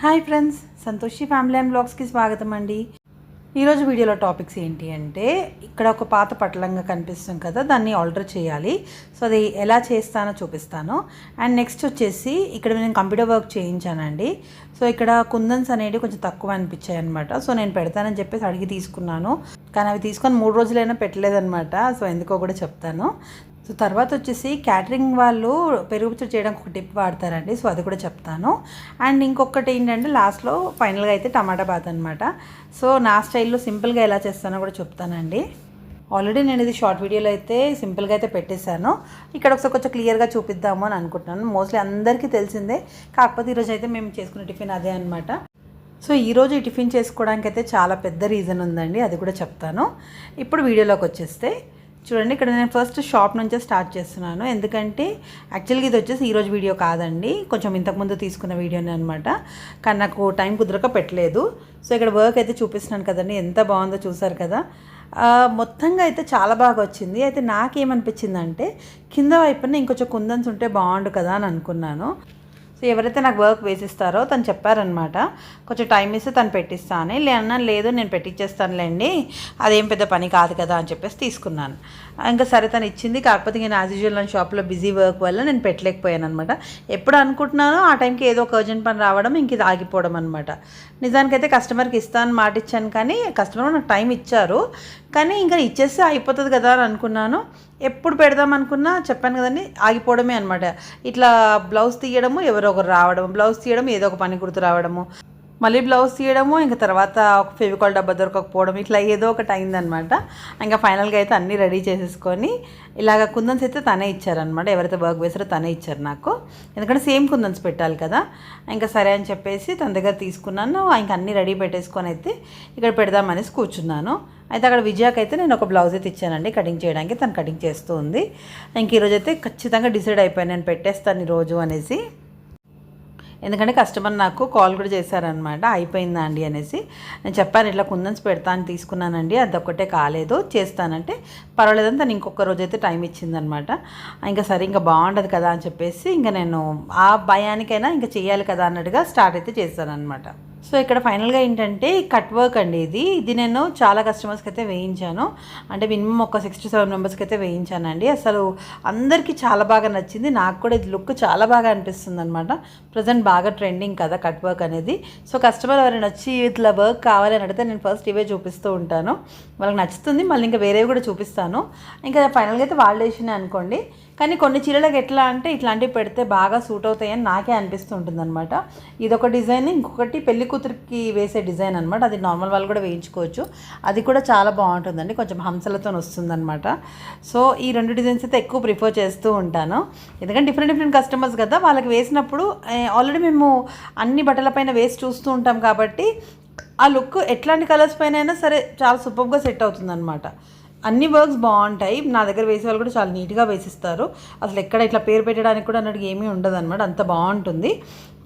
Hi friends Santoshi family and బ్లాగ్స్కి స్వాగతం అండి. ఈరోజు వీడియోలో టాపిక్స్ ఏంటి అంటే ఇక్కడ ఒక పాత పట్లంగా కనిపిస్తుంది కదా దాన్ని ఆల్టర్ చేయాలి. సో అది ఎలా చేస్తానో చూపిస్తాను. అండ్ నెక్స్ట్ వచ్చేసి ఇక్కడ నేను కంప్యూటర్ వర్క్ చేయించానండి. సో ఇక్కడ కుందన్స్ అనేవి కొంచెం తక్కువ అనిపించాయి అనమాట సో నేను పెడతానని చెప్పేసి అడిగి తీసుకున్నాను. కానీ అవి తీసుకొని మూడు రోజులైనా పెట్టలేదన్నమాట. సో ఎందుకో కూడా చెప్తాను. సో తర్వాత వచ్చేసి క్యాటరింగ్ వాళ్ళు పెరుగు పచ్చడి చేయడానికి ఒక టిప్ వాడతారండి. సో అది కూడా చెప్తాను. అండ్ ఇంకొకటి ఏంటంటే లాస్ట్లో ఫైనల్గా అయితే టమాటా బాత్ అనమాట సో నా స్టైల్లో సింపుల్గా ఎలా చేస్తానో కూడా చెప్తానండి. ఆల్రెడీ నేను ఇది షార్ట్ వీడియోలో అయితే సింపుల్గా అయితే పెట్టేశాను. ఇక్కడ ఒకసారి కొంచెం క్లియర్గా చూపిద్దాము అని అనుకుంటున్నాను. మోస్ట్లీ అందరికీ తెలిసిందే. కాకపోతే ఈరోజు అయితే మేము చేసుకున్న టిఫిన్ అదే అనమాట సో ఈరోజు ఈ టిఫిన్ చేసుకోవడానికి అయితే చాలా పెద్ద రీజన్ ఉందండి. అది కూడా చెప్తాను. ఇప్పుడు వీడియోలోకి వచ్చేస్తే చూడండి ఇక్కడ నేను ఫస్ట్ షాప్ నుంచే స్టార్ట్ చేస్తున్నాను. ఎందుకంటే యాక్చువల్గా ఇది వచ్చేసి ఈరోజు వీడియో కాదండి. కొంచెం ఇంతకుముందు తీసుకున్న వీడియోనే అనమాట కానీ నాకు టైం కుదరక పెట్టలేదు. సో ఇక్కడ వర్క్ అయితే చూపిస్తున్నాను కదండి. ఎంత బాగుందో చూసారు కదా. మొత్తంగా అయితే చాలా బాగా వచ్చింది. అయితే నాకేమనిపించిందంటే కింద వైపున ఇంకొంచెం కుందన్స్ ఉంటే బాగుండు కదా అని అనుకున్నాను. సో ఎవరైతే నాకు వర్క్ వేసిస్తారో తను చెప్పారనమాట కొంచెం టైం ఇస్తే తను పెట్టిస్తాను లేదన్నా లేదు నేను పెట్టించేస్తానులేండి అదేం పెద్ద పని కాదు కదా అని చెప్పేసి తీసుకున్నాను. ఇంకా సరే తను ఇచ్చింది. కాకపోతే నేను యాజ్ యూజువల్ నా షాప్లో బిజీ వర్క్ వల్ల నేను పెట్టలేకపోయాను అనమాట ఎప్పుడు అనుకుంటున్నానో ఆ టైంకి ఏదో ఒక అర్జెంట్ పని రావడం ఇంక ఇది ఆగిపోవడం అనమాట నిజానికైతే కస్టమర్కి ఇస్తాను మాట ఇచ్చాను కానీ కస్టమర్ నాకు టైం ఇచ్చారు. కానీ ఇంకా ఇచ్చేస్తే అయిపోతుంది కదా అని అనుకున్నాను. ఎప్పుడు పెడదాం అనుకున్నా చెప్పాను కదండి ఆగిపోవడమే అనమాట ఇట్లా బ్లౌజ్ తీయడము ఎవరో ఒకరు రావడము బ్లౌజ్ తీయడం ఏదో ఒక పని గుర్తు రావడము. మళ్ళీ బ్లౌజ్ తీయడము ఇంకా తర్వాత ఒక ఫెవికాల్ డబ్బా దొరకకపోవడం ఇట్లా ఏదో ఒకటి అయిందనమాట ఇంకా ఫైనల్గా అయితే అన్నీ రెడీ చేసేసుకొని ఇలాగ కుందన్స్ అయితే తనే ఇచ్చారనమాట ఎవరైతే వర్క్ వేసారో తనే ఇచ్చారు నాకు. ఎందుకంటే సేమ్ కుందన్స్ పెట్టాలి కదా. ఇంకా సరే అని చెప్పేసి తన దగ్గర తీసుకున్నాను. ఇంకా అన్నీ రెడీ పెట్టేసుకొని అయితే ఇక్కడ పెడదామనేసి కూర్చున్నాను. అయితే అక్కడ విజయాకి అయితే నేను ఒక బ్లౌజ్ అయితే ఇచ్చానండి. కటింగ్ చేయడానికి తను కటింగ్ చేస్తూ ఉంది. ఇంక ఈరోజు అయితే ఖచ్చితంగా డిసైడ్ అయిపోయాను. నేను పెట్టేస్తాను ఈరోజు అనేసి. ఎందుకంటే కస్టమర్ నాకు కాల్ కూడా చేశారనమాట అయిపోయిందా అండి అనేసి. నేను చెప్పాను ఇట్లా కుందన్స్ పెడతాను తీసుకున్నానండి అది ఒక్కటే కాలేదు చేస్తానంటే పర్వాలేదని తను ఇంకొక రోజు అయితే టైం ఇచ్చిందనమాట ఇంకా సరే ఇంకా బాగుండదు కదా అని చెప్పేసి ఇంకా నేను ఆ భయానికైనా ఇంకా చేయాలి కదా అన్నట్టుగా స్టార్ట్ అయితే చేశానమాట సో ఇక్కడ ఫైనల్గా ఏంటంటే కట్ వర్క్ అండి ఇది. ఇది నేను చాలా కస్టమర్స్కి అయితే వేయించాను. అంటే మినిమం ఒక సిక్స్ టు సెవెన్ మెంబర్స్కి అయితే వేయించానండి. అసలు అందరికీ చాలా బాగా నచ్చింది. నాకు కూడా ఇది లుక్ చాలా బాగా అనిపిస్తుంది అనమాట ప్రజెంట్ బాగా ట్రెండింగ్ కదా కట్ వర్క్ అనేది. సో కస్టమర్ ఎవరైనా వచ్చి ఇట్లా వర్క్ కావాలని అడిగితే నేను ఫస్ట్ ఇవే చూపిస్తూ ఉంటాను. వాళ్ళకి నచ్చుతుంది. మళ్ళీ ఇంకా వేరేవి కూడా చూపిస్తాను. ఇంకా ఫైనల్గా అయితే వాళ్ళు వేసినాయి అనుకోండి. కానీ కొన్ని చీరలకు ఎట్లా అంటే ఇట్లాంటివి పెడితే బాగా సూట్ అవుతాయని నాకే అనిపిస్తుంటుంది అనమాట ఇదొక డిజైన్ ఇంకొకటి పెళ్ళి కూతురికి వేసే డిజైన్ అనమాట అది నార్మల్ వాళ్ళు కూడా వేయించుకోవచ్చు. అది కూడా చాలా బాగుంటుందండి. కొంచెం హంసలతో వస్తుందన్నమాట. సో ఈ రెండు డిజైన్స్ అయితే ఎక్కువ ప్రిఫర్ చేస్తూ ఉంటాను. ఎందుకంటే డిఫరెంట్ డిఫరెంట్ కస్టమర్స్ కదా వాళ్ళకి వేసినప్పుడు ఆల్రెడీ మేము అన్ని బట్టలపైన వేసి చూస్తూ ఉంటాం కాబట్టి ఆ లుక్ ఎట్లాంటి కలర్స్ పైన అయినా సరే చాలా సూపర్గా సెట్ అవుతుందన్నమాట. అన్ని వర్క్స్ బాగుంటాయి. నా దగ్గర వేసే వాళ్ళు కూడా చాలా నీట్గా వేసిస్తారు. అసలు ఎక్కడ ఇట్లా పేరు పెట్టడానికి కూడా అన్నట్టు ఏమీ ఉండదు అనమాట అంత బాగుంటుంది.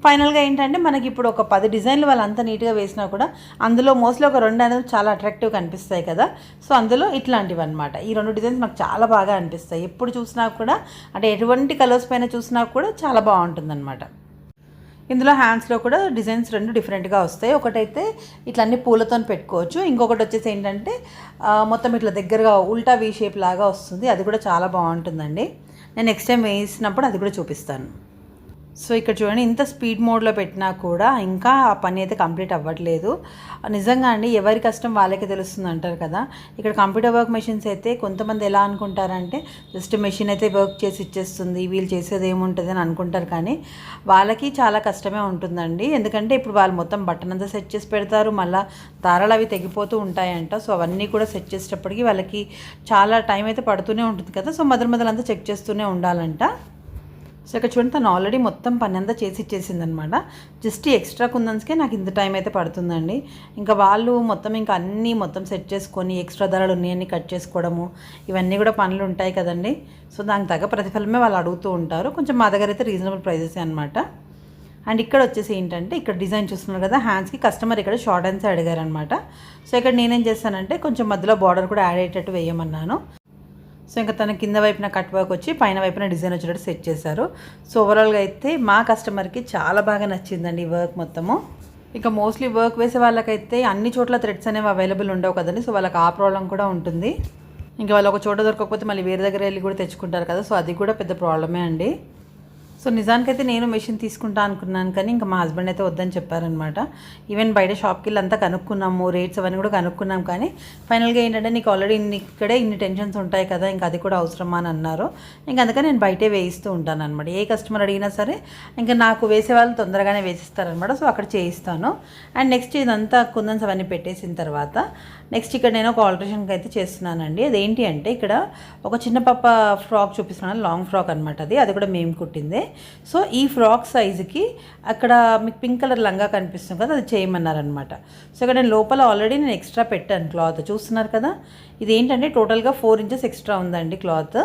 ఫైనల్గా ఏంటంటే మనకి ఇప్పుడు ఒక పది డిజైన్లు వాళ్ళు అంత నీట్గా వేసినా కూడా అందులో మోస్ట్లీ ఒక రెండు అనేది చాలా అట్రాక్టివ్గా కనిపిస్తాయి కదా. సో అందులో ఇట్లాంటివి అనమాట ఈ రెండు డిజైన్స్ నాకు చాలా బాగా అనిపిస్తాయి. ఎప్పుడు చూసినా కూడా అంటే ఎటువంటి కలర్స్ పైన చూసినా కూడా చాలా బాగుంటుంది అనమాట ఇందులో హ్యాండ్స్లో కూడా డిజైన్స్ రెండు డిఫరెంట్గా వస్తాయి. ఒకటైతే ఇట్లా అన్ని పూలతో పెట్టుకోవచ్చు. ఇంకొకటి వచ్చేసి ఏంటంటే మొత్తం ఇట్లా దగ్గరగా ఉల్టా వీ షేప్ లాగా వస్తుంది. అది కూడా చాలా బాగుంటుందండి. నేను నెక్స్ట్ టైం వేసినప్పుడు అది కూడా చూపిస్తాను. సో ఇక్కడ చూడండి ఇంత స్పీడ్ మోడ్లో పెట్టినా కూడా ఇంకా ఆ పని అయితే కంప్లీట్ అవ్వట్లేదు. నిజంగా అండి ఎవరి కష్టం వాళ్ళకే తెలుస్తుంది అంటారు కదా. ఇక్కడ కంప్యూటర్ వర్క్ మెషిన్స్ అయితే కొంతమంది ఎలా అనుకుంటారంటే జస్ట్ మెషిన్ అయితే వర్క్ చేసి ఇచ్చేస్తుంది వీళ్ళు చేసేది ఏముంటుంది అని అనుకుంటారు కానీ వాళ్ళకి చాలా కష్టమే ఉంటుందండి. ఎందుకంటే ఇప్పుడు వాళ్ళు మొత్తం బట్టన్ అంతా సెట్ చేసి పెడతారు మళ్ళీ దారాలు అవి తెగిపోతూ ఉంటాయంట. సో అవన్నీ కూడా సెట్ చేసేటప్పటికి వాళ్ళకి చాలా టైం అయితే పడుతూనే ఉంటుంది కదా. సో మొదలు మొదలంతా చెక్ చేస్తూనే ఉండాలంట. సో ఇక్కడ చూడండి తను ఆల్రెడీ మొత్తం పని అంతా చేసి ఇచ్చేసిందనమాట. జస్ట్ ఎక్స్ట్రా కుందన్స్కే నాకు ఇంత టైం అయితే పడుతుందండి. ఇంకా వాళ్ళు మొత్తం ఇంకా అన్నీ మొత్తం సెట్ చేసుకొని ఎక్స్ట్రా ధరలు ఉన్నాయని కట్ చేసుకోవడము ఇవన్నీ కూడా పనులు ఉంటాయి కదండి. సో దానికి తగ్గ ప్రతిఫలమే వాళ్ళు అడుగుతూ ఉంటారు. కొంచెం మా దగ్గర అయితే రీజనబుల్ ప్రైజెస్ అనమాట అండ్ ఇక్కడ వచ్చేసి ఏంటంటే ఇక్కడ డిజైన్ చూస్తున్నారు కదా హ్యాండ్స్కి కస్టమర్ ఇక్కడ షార్ట్ హ్యాండ్స్ అడిగారనమాట సో ఇక్కడ నేనేం చేస్తానంటే కొంచెం మధ్యలో బార్డర్ కూడా యాడ్ అయ్యేటట్టు వేయమన్నాను. సో ఇంకా తన కింద వైపున కట్ వర్క్ వచ్చి పైన వైపున డిజైన్ వచ్చేటట్టు సెట్ చేశారు. సో ఓవరాల్గా అయితే మా కస్టమర్కి చాలా బాగా నచ్చిందండి ఈ వర్క్ మొత్తము. ఇక మోస్ట్లీ వర్క్ వేసే వాళ్ళకైతే అన్ని చోట్ల థ్రెడ్స్ అనేవి అవైలబుల్ ఉండవు కదండి. సో వాళ్ళకి ఆ ప్రాబ్లం కూడా ఉంటుంది. ఇంకా వాళ్ళు ఒక చోట దొరకకపోతే మళ్ళీ వేరే దగ్గర వెళ్ళి కూడా తెచ్చుకుంటారు కదా. సో అది కూడా పెద్ద ప్రాబ్లమే అండి. సో నిజానికైతే నేను మెషిన్ తీసుకుంటా అనుకున్నాను కానీ ఇంకా మా హస్బెండ్ అయితే వద్దని చెప్పారనమాట ఈవెన్ బయట షాప్కి వెళ్ళి అంతా కనుక్కున్నాము రేట్స్ అవన్నీ కూడా కనుక్కున్నాం కానీ ఫైనల్గా ఏంటంటే నీకు ఆల్రెడీ ఇన్ని ఇక్కడే ఇన్ని టెన్షన్స్ ఉంటాయి కదా ఇంకా అది కూడా అవసరమా అని అన్నారు. ఇంకా అందుకని నేను బయటే వేయిస్తూ ఉంటాను అనమాట ఏ కస్టమర్ అడిగినా సరే ఇంకా నాకు వేసే వాళ్ళు తొందరగానే వేసిస్తారనమాట సో అక్కడ చేయిస్తాను. అండ్ నెక్స్ట్ ఇదంతా కుందన్స్ అవన్నీ పెట్టేసిన తర్వాత నెక్స్ట్ ఇక్కడ నేను ఒక ఆల్టరేషన్కి అయితే చేస్తున్నానండి. అదేంటి అంటే ఇక్కడ ఒక చిన్న పాప ఫ్రాక్ చూపిస్తున్నాను లాంగ్ ఫ్రాక్ అనమాట అది. అది కూడా మేము కుట్టిందే. సో ఈ ఫ్రాక్ సైజుకి అక్కడ మీకు పింక్ కలర్ లంగా కనిపిస్తుంది కదా అది చేయమన్నారనమాట సో ఇక్కడ నేను లోపల ఆల్రెడీ నేను ఎక్స్ట్రా పెట్టాను క్లాత్. చూస్తున్నారు కదా? ఇది ఏంటంటే టోటల్గా ఫోర్ ఇంచెస్ ఎక్స్ట్రా ఉందండి క్లాత్.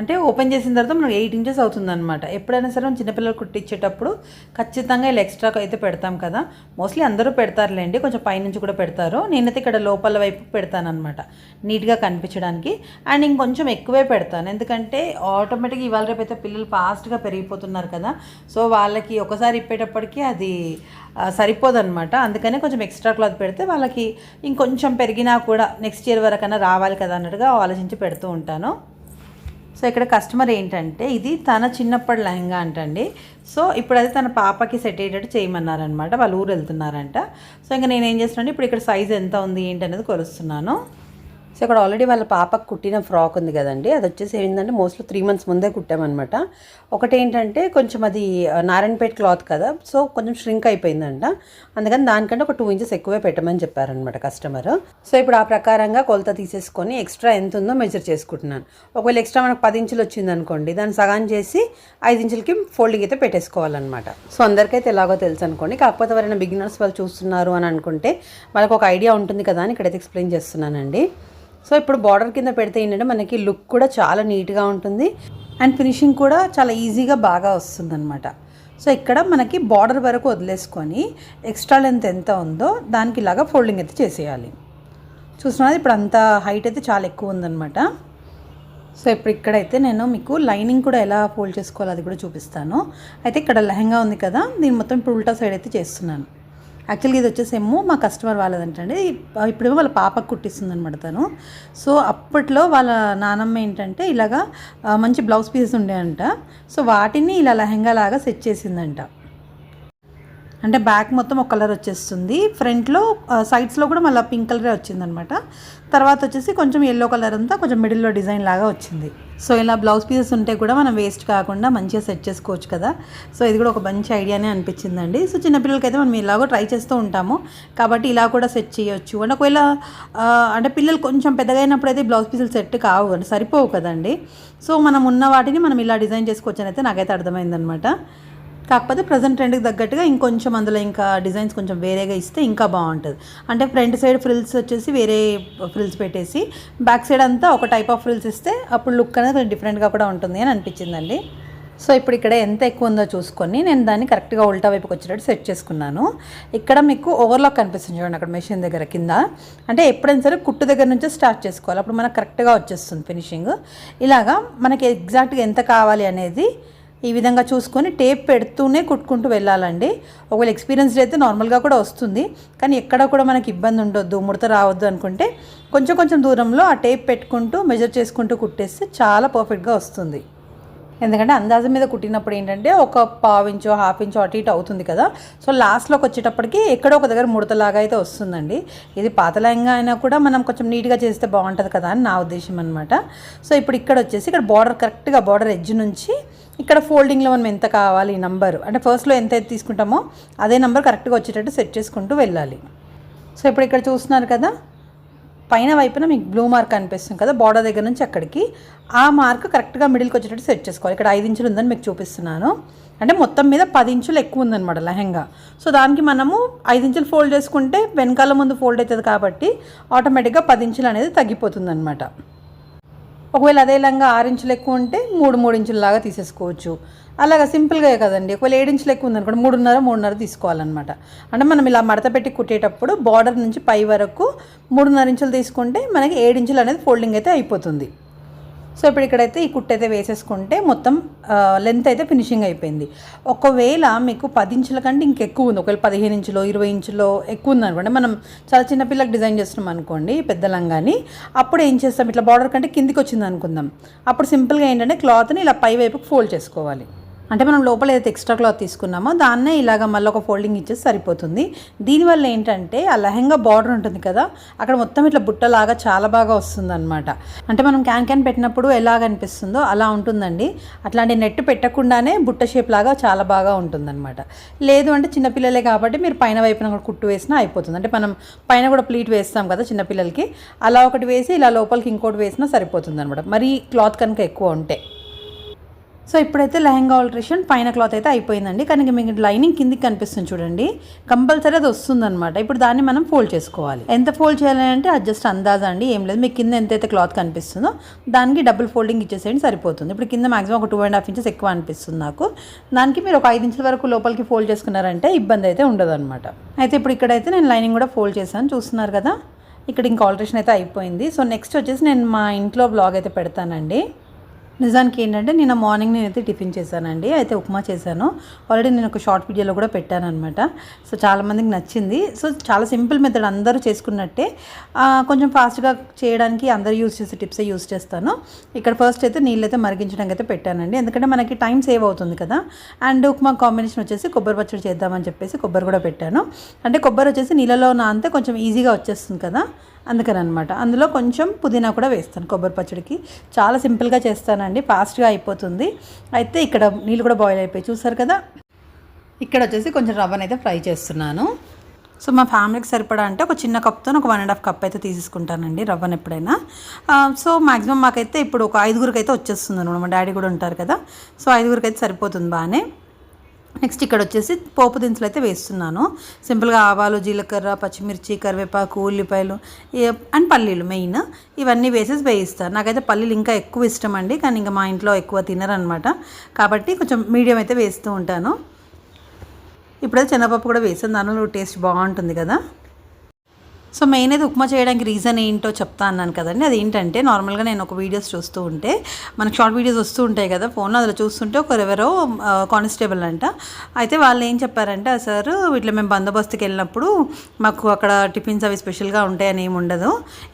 అంటే ఓపెన్ చేసిన తర్వాత మనకు ఎయిట్ ఇంచెస్ అవుతుందన్నమాట. ఎప్పుడైనా సరే మనం చిన్నపిల్లలు కుట్టించేటప్పుడు ఖచ్చితంగా ఇలా ఎక్స్ట్రా అయితే పెడతాం కదా. మోస్ట్లీ అందరూ పెడతారులేండి కొంచెం పైనుంచి కూడా పెడతారు. నేనైతే ఇక్కడ లోపల వైపు పెడతానమాట నీట్గా కనిపించడానికి. అండ్ ఇంకొంచెం ఎక్కువే పెడతాను ఎందుకంటే ఆటోమేటిక్గా ఇవాళ రేపు అయితే పిల్లలు ఫాస్ట్గా పెరిగిపోతున్నారు కదా. సో వాళ్ళకి ఒకసారి ఇప్పేటప్పటికీ అది సరిపోదన్నమాట. అందుకనే కొంచెం ఎక్స్ట్రా క్లాత్ పెడితే వాళ్ళకి ఇంకొంచెం పెరిగినా కూడా నెక్స్ట్ ఇయర్ వరకైనా రావాలి కదా అన్నట్టుగా ఆలోచించి పెడుతూ ఉంటాను. సో ఇక్కడ కస్టమర్ ఏంటంటే ఇది తన చిన్నప్పటి లెహంగా అంటండి. సో ఇప్పుడు అది తన పాపకి సెట్ అయ్యేటట్టు చేయమన్నారనమాట వాళ్ళు ఊరు వెళ్తున్నారంట సో ఇంకా నేను ఏం చేస్తున్నాను ఇప్పుడు ఇక్కడ సైజ్ ఎంత ఉంది ఏంటి అనేది కొలుస్తున్నాను. సో ఇక్కడ ఆల్రెడీ వాళ్ళ పాపకు కుట్టిన ఫ్రాక్ ఉంది కదండి. అది వచ్చేసి ఏంటంటే మోస్ట్లీ త్రీ మంత్స్ ముందే కుట్టామన్నమాట. ఒకటేంటంటే కొంచెం అది నారాయణపేట క్లాత్ కదా సో కొంచెం ష్రింక్ అయిపోయిందంట. అందుకని దానికంటే ఒక టూ ఇంచెస్ ఎక్కువే పెట్టమని చెప్పారనమాట కస్టమర్ సో ఇప్పుడు ఆ ప్రకారంగా కొలత తీసేసుకొని ఎక్స్ట్రా ఎంత ఉందో మెజర్ చేసుకుంటున్నాను. ఒకవేళ ఎక్స్ట్రా మనకు పది ఇంచులు వచ్చింది అనుకోండి దాన్ని సగాన్ చేసి ఐదు ఇంచులకి ఫోల్డింగ్ అయితే పెట్టేసుకోవాలన్నమాట. సో అందరికైతే ఎలాగో తెలుసు అనుకోండి. కాకపోతే ఎవరైనా బిగినర్స్ వాళ్ళు చూస్తున్నారు అని అనుకుంటే వాళ్ళకి ఒక ఐడియా ఉంటుంది కదా అని ఇక్కడైతే ఎక్స్ప్లెయిన్ చేస్తున్నానండి. సో ఇప్పుడు బార్డర్ కింద పెడితే ఏంటంటే మనకి లుక్ కూడా చాలా నీట్గా ఉంటుంది. అండ్ ఫినిషింగ్ కూడా చాలా ఈజీగా బాగా వస్తుందన్నమాట. సో ఇక్కడ మనకి బార్డర్ వరకు వదిలేసుకొని ఎక్స్ట్రా లెంత్ ఎంత ఉందో దానికి ఇలాగా ఫోల్డింగ్ అయితే చేసేయాలి. చూస్తున్నది ఇప్పుడు అంత హైట్ అయితే చాలా ఎక్కువ ఉందన్నమాట. సో ఇప్పుడు ఇక్కడైతే నేను మీకు లైనింగ్ కూడా ఎలా ఫోల్డ్ చేసుకోవాలో అది కూడా చూపిస్తాను. అయితే ఇక్కడ లెహంగా ఉంది కదా దీని మొత్తం ఇప్పుడు ఉల్టా సైడ్ అయితే చేస్తున్నాను. యాక్చువల్గా ఇది వచ్చేసేమో మా కస్టమర్ వాళ్ళదంటండి. ఇప్పుడేమో వాళ్ళ పాపకు కుట్టిస్తుంది అనమాట తను. సో అప్పట్లో వాళ్ళ నానమ్మ ఏంటంటే ఇలాగా మంచి బ్లౌజ్ పీసెస్ ఉండేయంట. సో వాటిని ఇలా లెహంగా లాగా సెట్ చేసిందంట. అంటే బ్యాక్ మొత్తం ఒక కలర్ వచ్చేస్తుంది. ఫ్రంట్లో సైడ్స్లో కూడా మళ్ళీ పింక్ కలరే వచ్చిందనమాట. తర్వాత వచ్చేసి కొంచెం ఎల్లో కలర్ అంతా కొంచెం మిడిల్లో డిజైన్ లాగా వచ్చింది. సో ఇలా బ్లౌజ్ పీసెస్ ఉంటే కూడా మనం వేస్ట్ కాకుండా మంచిగా సెట్ చేసుకోవచ్చు కదా. సో ఇది కూడా ఒక మంచి ఐడియానే అనిపించిందండి. సో చిన్నపిల్లలకైతే మనం ఇలాగో ట్రై చేస్తూ ఉంటాము. కాబట్టి ఇలా కూడా సెట్ చేయొచ్చు. అంటే ఒకవేళ అంటే పిల్లలు కొంచెం పెద్దగా అయినప్పుడు అయితే బ్లౌజ్ పీసులు సెట్ కావు అంటే సరిపోవు కదండి. సో మనం ఉన్న వాటిని మనం ఇలా డిజైన్ చేసుకోవచ్చు అని అయితే నాకైతే అర్థమైందనమాట. కాకపోతే ప్రజెంట్ ట్రెండ్కి తగ్గట్టుగా ఇంకొంచెం అందులో ఇంకా డిజైన్స్ కొంచెం వేరేగా ఇస్తే ఇంకా బాగుంటుంది. అంటే ఫ్రంట్ సైడ్ ఫ్రిల్స్ వచ్చేసి వేరే ఫ్రిల్స్ పెట్టేసి బ్యాక్ సైడ్ అంతా ఒక టైప్ ఆఫ్ ఫ్రిల్స్ ఇస్తే అప్పుడు లుక్ అనేది కొంచెం డిఫరెంట్గా కూడా ఉంటుంది అని అనిపించిందండి. సో ఇప్పుడు ఇక్కడ ఎంత ఎక్కువ ఉందో చూసుకొని నేను దాన్ని కరెక్ట్గా ఉల్టా వైపుకి వచ్చేటట్టు సెట్ చేసుకున్నాను. ఇక్కడ మీకు ఓవర్లాక్ కనిపిస్తుంది చూడండి అక్కడ మెషిన్ దగ్గర కింద. అంటే ఎప్పుడైనా సరే కుట్టు దగ్గర నుంచే స్టార్ట్ చేసుకోవాలి. అప్పుడు మనకు కరెక్ట్గా వచ్చేస్తుంది ఫినిషింగ్ ఇలాగా మనకి ఎగ్జాక్ట్గా ఎంత కావాలి అనేది ఈ విధంగా చూసుకొని టేప్ పెడుతూనే కుట్టుకుంటూ వెళ్ళాలండి. ఒకవేళ ఎక్స్పీరియన్స్డ్ అయితే నార్మల్గా కూడా వస్తుంది. కానీ ఎక్కడ కూడా మనకి ఇబ్బంది ఉండొద్దు ముడత రావద్దు అనుకుంటే కొంచెం కొంచెం దూరంలో ఆ టేప్ పెట్టుకుంటూ మెజర్ చేసుకుంటూ కుట్టేస్తే చాలా పర్ఫెక్ట్గా వస్తుంది. ఎందుకంటే అందాజం మీద కుట్టినప్పుడు ఏంటంటే ఒక పావు ఇంచో హాఫ్ ఇంచో అటు ఇటు అవుతుంది కదా. సో లాస్ట్లోకి వచ్చేటప్పటికి ఎక్కడో ఒక దగ్గర ముడతలాగా అయితే వస్తుందండి. ఇది పాత లెహంగా అయినా కూడా మనం కొంచెం నీట్గా చేస్తే బాగుంటుంది కదా అని నా ఉద్దేశం అనమాట సో ఇప్పుడు ఇక్కడ వచ్చేసి ఇక్కడ బార్డర్ కరెక్ట్గా బార్డర్ ఎడ్జ్ నుంచి ఇక్కడ ఫోల్డింగ్లో మనం ఎంత కావాలి ఈ నంబర్ అంటే ఫస్ట్లో ఎంత అయితే తీసుకుంటామో అదే నెంబర్ కరెక్ట్గా వచ్చేటట్టు సెట్ చేసుకుంటూ వెళ్ళాలి. సో ఇప్పుడు ఇక్కడ చూస్తున్నారు కదా. పైన వైపున మీకు బ్లూ మార్క్ అనిపిస్తుంది కదా బార్డర్ దగ్గర నుంచి అక్కడికి. ఆ మార్క్ కరెక్ట్గా మిడిల్కి వచ్చేటట్టు సెట్ చేసుకోవాలి. ఇక్కడ ఐదు ఇంచులు ఉందని మీకు చూపిస్తున్నాను. అంటే మొత్తం మీద పది ఇంచులు ఎక్కువ ఉందన్నమాట లెహంగా. సో దానికి మనము ఐదు ఇంచులు ఫోల్డ్ చేసుకుంటే వెనకాల ముందు ఫోల్డ్ అవుతుంది కాబట్టి ఆటోమేటిక్గా పది ఇంచులు అనేది తగ్గిపోతుంది అనమాట ఒకవేళ అదే లంగా ఆరు ఇంచులు ఎక్కువ ఉంటే మూడు మూడు ఇంచుల లాగా తీసేసుకోవచ్చు. అలాగా సింపుల్గా కదండి. ఒకవేళ ఏడు ఇంచులు ఎక్కువ ఉందనుకోండి మూడున్నర మూడున్నర తీసుకోవాలన్నమాట. అంటే మనం ఇలా మడత పెట్టి కుట్టేటప్పుడు బార్డర్ నుంచి పై వరకు మూడున్నర ఇంచులు తీసుకుంటే మనకి ఏడు ఇంచులు అనేది ఫోల్డింగ్ అయితే అయిపోతుంది. సో ఇప్పుడు ఇక్కడైతే ఈ కుట్టు అయితే వేసేసుకుంటే మొత్తం లెంత్ అయితే ఫినిషింగ్ అయిపోయింది. ఒకవేళ మీకు పది ఇంచుల కంటే ఇంకెక్కువ ఉంది ఒకవేళ పదిహేను ఇంచులో ఇరవై ఇంచులో ఎక్కువ ఉంది అనుకోండి మనం చాలా చిన్న పిల్లలకు డిజైన్ చేస్తున్నాం అనుకోండి పెద్ద లంగాని అప్పుడు ఏం చేస్తాం? ఇట్లా బార్డర్ కంటే కిందికి వచ్చింది అనుకుందాం. అప్పుడు సింపుల్గా ఏంటంటే క్లాత్ని ఇలా పై వైపుకి ఫోల్డ్ చేసుకోవాలి. అంటే మనం లోపల ఏదైతే ఎక్స్ట్రా క్లాత్ తీసుకున్నామో దాన్నే ఇలాగ మళ్ళీ ఒక ఫోల్డింగ్ ఇచ్చేసి సరిపోతుంది. దీనివల్ల ఏంటంటే ఆ లెహంగా బార్డర్ ఉంటుంది కదా అక్కడ మొత్తం ఇట్లా బుట్టలాగా చాలా బాగా వస్తుంది అనమాట అంటే మనం క్యాన్ క్యాన్ పెట్టినప్పుడు ఎలాగ అనిపిస్తుందో అలా ఉంటుందండి. అట్లాంటి నెట్ పెట్టకుండానే బుట్ట షేప్ లాగా చాలా బాగా ఉంటుందన్నమాట. లేదు అంటే చిన్నపిల్లలే కాబట్టి మీరు పైన వైపున కూడా కుట్టు వేసినా అయిపోతుంది. అంటే మనం పైన కూడా ప్లీట్ వేస్తాం కదా చిన్నపిల్లలకి అలా ఒకటి వేసి ఇలా లోపలికి ఇంకోటి వేసినా సరిపోతుంది అనమాట మరి క్లాత్ కనుక ఎక్కువ ఉంటే. సో ఇప్పుడైతే లెహంగా ఆల్ట్రేషన్ పైన క్లాత్ అయితే అయిపోయిందండి. కానీ మీకు లైనింగ్ కిందికి కనిపిస్తుంది చూడండి. కంపల్సరీ అది వస్తుందన్నమాట. ఇప్పుడు దాన్ని మనం ఫోల్డ్ చేసుకోవాలి. ఎంత ఫోల్డ్ చేయాలి అంటే అది జస్ట్ అందాజా అండి. ఏం లేదు. మీకు కింద ఎంతైతే క్లాత్ కనిపిస్తుందో దానికి డబుల్ ఫోల్డింగ్ ఇచ్చేసేయండి సరిపోతుంది. ఇప్పుడు కింద మాక్సిమం ఒక టూ అండ్ హాఫ్ ఇంచెస్ ఎక్కువ అనిపిస్తుంది నాకు. దానికి మీరు ఒక ఐదు ఇంచుల వరకు లోపలికి ఫోల్డ్ చేసుకున్నారంటే ఇబ్బంది అయితే ఉండదన్నమాట. అయితే ఇప్పుడు ఇక్కడైతే నేను లైనింగ్ కూడా ఫోల్డ్ చేశాను. చూస్తున్నారు కదా? ఇక్కడ ఇంకా ఆల్ట్రేషన్ అయితే అయిపోయింది. సో నెక్స్ట్ వచ్చేసి నేను మా ఇంట్లో బ్లాగ్ అయితే పెడతానండి. నిజానికి ఏంటంటే నిన్న మార్నింగ్ నేనైతే టిఫిన్ చేశానండి. అయితే ఉప్మా చేశాను. ఆల్రెడీ నేను ఒక షార్ట్ వీడియోలో కూడా పెట్టాను అనమాట సో చాలామందికి నచ్చింది. సో చాలా సింపుల్ మెథడ్. అందరూ చేసుకున్నట్టే. కొంచెం ఫాస్ట్గా చేయడానికి అందరూ యూజ్ చేసే టిప్సే యూజ్ చేస్తాను. ఇక్కడ ఫస్ట్ అయితే నీళ్ళైతే మరిగించడానికి అయితే పెట్టానండి. ఎందుకంటే మనకి టైం సేవ్ అవుతుంది కదా. అండ్ ఉప్మా కాంబినేషన్ వచ్చేసి కొబ్బరి పచ్చడి చేద్దామని చెప్పేసి కొబ్బరి కూడా పెట్టాను. అంటే కొబ్బరి వచ్చేసి నీళ్ళలో నా అంతే కొంచెం ఈజీగా వచ్చేస్తుంది కదా. అందుకని అనమాట అందులో కొంచెం పుదీనా కూడా వేస్తాను కొబ్బరి పచ్చడికి. చాలా సింపుల్గా చేస్తానండి. ఫాస్ట్గా అయిపోతుంది. అయితే ఇక్కడ నీళ్ళు కూడా బాయిల్ అయిపోయి చూసారు కదా? ఇక్కడ వచ్చేసి కొంచెం రవ్వను అయితే ఫ్రై చేస్తున్నాను. సో మా ఫ్యామిలీకి సరిపడా అంటే ఒక చిన్న కప్తో ఒక వన్ అండ్ హాఫ్ కప్ అయితే తీసుకుంటానండి రవ్వను ఎప్పుడైనా. సో మాక్సిమం మాకైతే ఇప్పుడు ఒక ఐదుగురికి అయితే వచ్చేస్తుంది అనమాట మా డాడీ కూడా ఉంటారు కదా? సో ఐదుగురికి అయితే సరిపోతుంది బాగానే. నెక్స్ట్ ఇక్కడ వచ్చేసి పోపు దినుసులు అయితే వేస్తున్నాను. సింపుల్గా ఆవాలు జీలకర్ర పచ్చిమిర్చి కరివేపాకు ఉల్లిపాయలు అండ్ పల్లీలు మెయిన్. ఇవన్నీ వేసేసి వేయిస్తాను. నాకైతే పల్లీలు ఇంకా ఎక్కువ ఇష్టం అండి కానీ ఇంకా మా ఇంట్లో ఎక్కువ తినరనమాట కాబట్టి కొంచెం మీడియం అయితే వేస్తూ ఉంటాను. ఇప్పుడైతే శనగపప్పు కూడా వేసాను. దానిలో టేస్ట్ బాగుంటుంది కదా. సో మెయిన్ అయితే ఉప్మా చేయడానికి రీజన్ ఏంటో చెప్తా అన్నాను కదండి. అది ఏంటంటే నార్మల్గా నేను ఒక వీడియోస్ చూస్తూ ఉంటే మనకు షార్ట్ వీడియోస్ వస్తూ ఉంటాయి కదా ఫోన్లో అందులో చూస్తుంటే ఒకరెవరో కానిస్టేబుల్ అంట. అయితే వాళ్ళు ఏం చెప్పారంటే "ఆ సార్ ఇట్లా మేము బందోబస్తుకి వెళ్ళినప్పుడు మాకు అక్కడ టిఫిన్స్ అవి స్పెషల్గా ఉంటాయని ఏమి ఉండదు.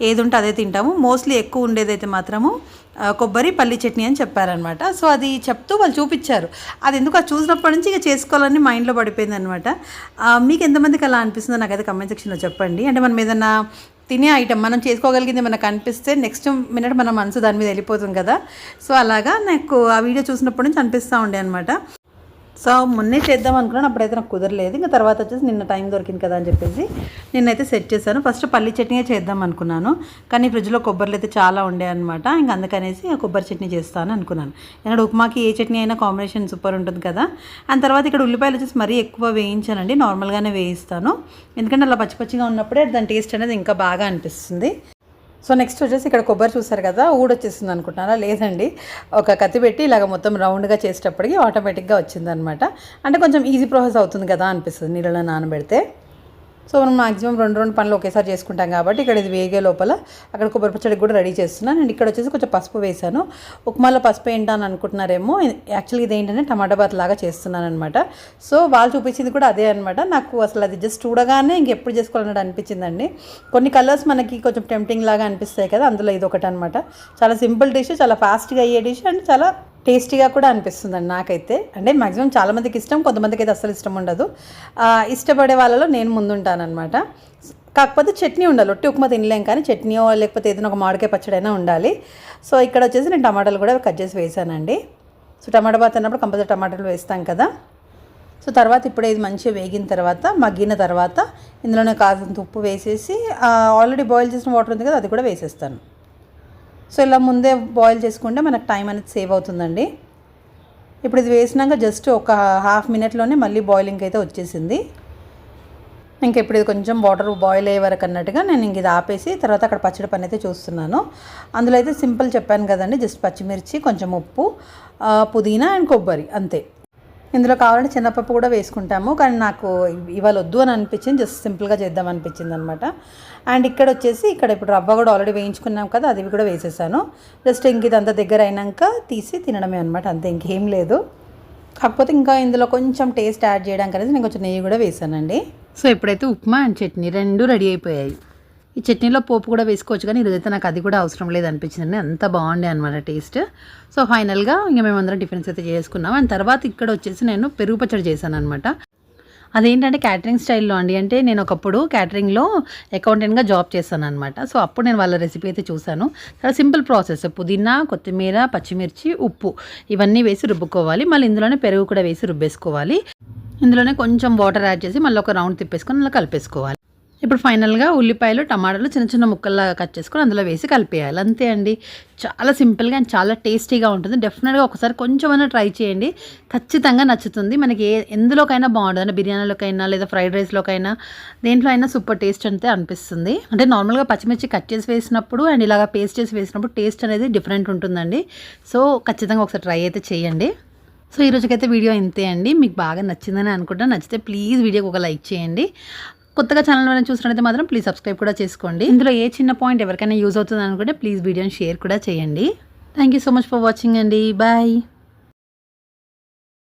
ఏది ఉంటే అదే తింటాము. మోస్ట్లీ ఎక్కువ ఉండేదైతే మాత్రము కొబ్బరి పల్లి చట్నీ అని చెప్పారనమాట. సో అది చెప్తూ వాళ్ళు చూపించారు. అది ఎందుకు అది చూసినప్పటి నుంచి ఇక చేసుకోవాలని మైండ్లో పడిపోయింది అనమాట. మీకు ఎంతమందికి అలా అనిపిస్తుందో నాకైతే కమెంట్ సెక్షన్లో చెప్పండి. అంటే మనం ఏదన్నా తినే ఐటమ్ మనం చేసుకోగలిగింది మనకు అనిపిస్తే నెక్స్ట్ మినిట్ మన మనసు దాని మీద వెళ్ళిపోతుంది కదా. సో అలాగా నాకు ఆ వీడియో చూసినప్పటి నుంచి అనిపిస్తూ ఉండే అనమాట. సో మొన్నే చేద్దాం అనుకున్నాను అప్పుడైతే నాకు కుదరలేదు. ఇంకా తర్వాత వచ్చేసి నిన్న టైం దొరికింది కదా అని చెప్పేసి నిన్నైతే సెట్ చేశాను. ఫస్ట్ పల్లి చట్నీ చేద్దాం అనుకున్నాను. కానీ ఫ్రిడ్జ్లో కొబ్బరిలు అయితే చాలా ఉండే అనమాట ఇంకా అందుకనేసి కొబ్బరి చట్నీ చేస్తాను అనుకున్నాను. ఎందుకంటే ఉప్మాకి ఏ చట్నీ అయినా కాంబినేషన్ సూపర్ ఉంటుంది కదా. అండ్ తర్వాత ఇక్కడ ఉల్లిపాయలు వచ్చేసి మరీ ఎక్కువ వేయించానండి. నార్మల్గానే వేయిస్తాను. ఎందుకంటే అలా పచ్చి పచ్చిగా ఉన్నప్పుడే దాని టేస్ట్ అనేది ఇంకా బాగా అనిపిస్తుంది. సో నెక్స్ట్ వచ్చేసి ఇక్కడ కొబ్బరి చూసారు కదా ఊడొచ్చేసింది అనుకుంటున్నారా? లేదండి. ఒక కత్తి పెట్టి ఇలాగ మొత్తం రౌండ్గా చేసేటప్పటికి ఆటోమేటిక్గా వచ్చిందనమాట అంటే కొంచెం ఈజీ ప్రాసెస్ అవుతుంది కదా అనిపిస్తుంది నీళ్ళలో నానబెడితే. సో మనం మాక్సిమం రెండు రెండు పనులు ఒకేసారి చేసుకుంటాం కాబట్టి ఇక్కడ ఇది వేగే లోపల అక్కడ కొబ్బరి పచ్చడి కూడా రెడీ చేస్తున్నాను. అండ్ ఇక్కడ వచ్చేసి కొంచెం పసుపు వేశాను. ఉప్మాలో పసుపు ఏంటని అనుకుంటున్నారేమో. యాక్చువల్లీ ఇది ఏంటంటే టమాటా బాత్ లాగా చేస్తున్నాను అనమాట సో వాళ్ళు చూపించింది కూడా అదే అనమాట నాకు అసలు అది జస్ట్ చూడగానే ఇంకెప్పుడు చేసుకోవాలన్నట్టు అనిపించిందండి. కొన్ని కలర్స్ మనకి కొంచెం టెంప్టింగ్ లాగా అనిపిస్తాయి కదా అందులో ఇది ఒకటి అనమాట చాలా సింపుల్ డిష్ చాలా ఫాస్ట్గా అయ్యే డిష్ అండ్ చాలా టేస్టీగా కూడా అనిపిస్తుందండి నాకైతే. అంటే మాక్సిమం చాలామందికి ఇష్టం కొంతమందికి అయితే అసలు ఇష్టం ఉండదు. ఇష్టపడే వాళ్ళలో నేను ముందుంటానమాట కాకపోతే చట్నీ ఉండాలి. ఒట్టి ఉప్మా తినలేం కానీ చట్నీయో లేకపోతే ఏదైనా ఒక మామిడికాయ పచ్చడైనా ఉండాలి. సో ఇక్కడ వచ్చేసి నేను టమాటాలు కూడా కట్ చేసి వేసానండి. సో టమాటా బాత్ అన్నప్పుడు కంపల్సరీ టమాటాలు వేస్తాం కదా. సో తర్వాత ఇప్పుడు ఇది మంచిగా వేగిన తర్వాత మగ్గిన తర్వాత ఇందులోనే కాసంత ఉప్పు వేసేసి ఆల్రెడీ బాయిల్ చేసిన వాటర్ ఉంది కదా అది కూడా వేసేస్తాను. సో ఇలా ముందే బాయిల్ చేసుకుంటే మనకు టైం అనేది సేవ్ అవుతుందండి. ఇప్పుడు ఇది వేసినాక జస్ట్ ఒక హాఫ్ మినిట్లోనే మళ్ళీ బాయిలింగ్ అయితే వచ్చేసింది. ఇంక ఇప్పుడు ఇది కొంచెం వాటర్ బాయిల్ అయ్యే వరకు అన్నట్టుగా నేను ఇంక ఇది ఆపేసి తర్వాత అక్కడ పచ్చడి పని అయితే చూస్తున్నాను. అందులో అయితే సింపుల్ చెప్పాను కదండి జస్ట్ పచ్చిమిర్చి కొంచెం ఉప్పు పుదీనా అండ్ కొబ్బరి అంతే. ఇందులో కావాలంటే చిన్నపప్పు కూడా వేసుకుంటాము. కానీ నాకు ఇవాళ వద్దు అని అనిపించింది. జస్ట్ సింపుల్గా చేద్దాం అనిపించింది అనమాట అండ్ ఇక్కడ వచ్చేసి ఇక్కడ ఇప్పుడు రవ్వ కూడా ఆల్రెడీ వేయించుకున్నాం కదా అది కూడా వేసేసాను. జస్ట్ ఇంక ఇదంతా దగ్గర అయినాక తీసి తినడమే అనమాట అంతే ఇంకేం లేదు. కాకపోతే ఇంకా ఇందులో కొంచెం టేస్ట్ యాడ్ చేయడానికి అనేది నేను కొంచెం నెయ్యి కూడా వేసానండి. సో ఇప్పుడైతే ఉప్మా అండ్ చట్నీ రెండు రెడీ అయిపోయాయి. ఈ చట్నీలో పోపు కూడా వేసుకోవచ్చు కానీ ఈరోజైతే నాకు అది కూడా అవసరం లేదు అనిపించింది అంత బాగుండే అనమాట టేస్ట్. సో ఫైనల్గా ఇంకా మేమందరం టిఫిన్స్ అయితే చేసుకున్నాం. అండ్ తర్వాత ఇక్కడ వచ్చేసి నేను పెరుగు పచ్చడి చేశాను అనమాట అదేంటంటే క్యాటరింగ్ స్టైల్లో అండి. అంటే నేను ఒకప్పుడు క్యాటరింగ్లో అకౌంటెంట్గా జాబ్ చేశాను అనమాట సో అప్పుడు నేను వాళ్ళ రెసిపీ అయితే చూశాను. చాలా సింపుల్ ప్రాసెస్. పుదీనా కొత్తిమీర పచ్చిమిర్చి ఉప్పు ఇవన్నీ వేసి రుబ్బుకోవాలి. మళ్ళీ ఇందులోనే పెరుగు కూడా వేసి రుబ్బేసుకోవాలి. ఇందులోనే కొంచెం వాటర్ యాడ్ చేసి మళ్ళీ ఒక రౌండ్ తిప్పేసుకొని అలా కలిపేసుకోవాలి. ఇప్పుడు ఫైనల్గా ఉల్లిపాయలు టమాటాలు చిన్న చిన్న ముక్కల్లా కట్ చేసుకొని అందులో వేసి కలిపేయాలి. అంతే అండి. చాలా సింపుల్గా అండ్ చాలా టేస్టీగా ఉంటుంది. డెఫినెట్గా ఒకసారి కొంచెమైనా ట్రై చేయండి. ఖచ్చితంగా నచ్చుతుంది. మనకి ఏ ఎందులోకైనా బాగుంటుంది. బిర్యానీలోకైనా లేదా ఫ్రైడ్ రైస్లోకైనా దేంట్లో అయినా సూపర్ టేస్ట్ అంతే అనిపిస్తుంది. అంటే నార్మల్గా పచ్చిమిర్చి కట్ చేసి వేసినప్పుడు అండ్ ఇలాగ పేస్ట్ చేసి వేసినప్పుడు టేస్ట్ అనేది డిఫరెంట్ ఉంటుందండి. సో ఖచ్చితంగా ఒకసారి ట్రై అయితే చేయండి. సో ఈ రోజుకైతే వీడియో ఇంతే అండి. మీకు బాగా నచ్చిందని అనుకుంటా నచ్చితే ప్లీజ్ వీడియోకి ఒక లైక్ చేయండి. కొత్తగా ఛానల్ చూసినట్టయితే మాత్రం ప్లీజ్ సబ్స్క్రైబ్ కూడా చేసుకోండి. ఇందులో ఏ చిన్న పాయింట్ ఎవరికైనా యూజ్ అవుతుంది అనుకుంటే ప్లీజ్ వీడియోని షేర్ కూడా చేయండి. Thank you so much for watching అండి. బాయ్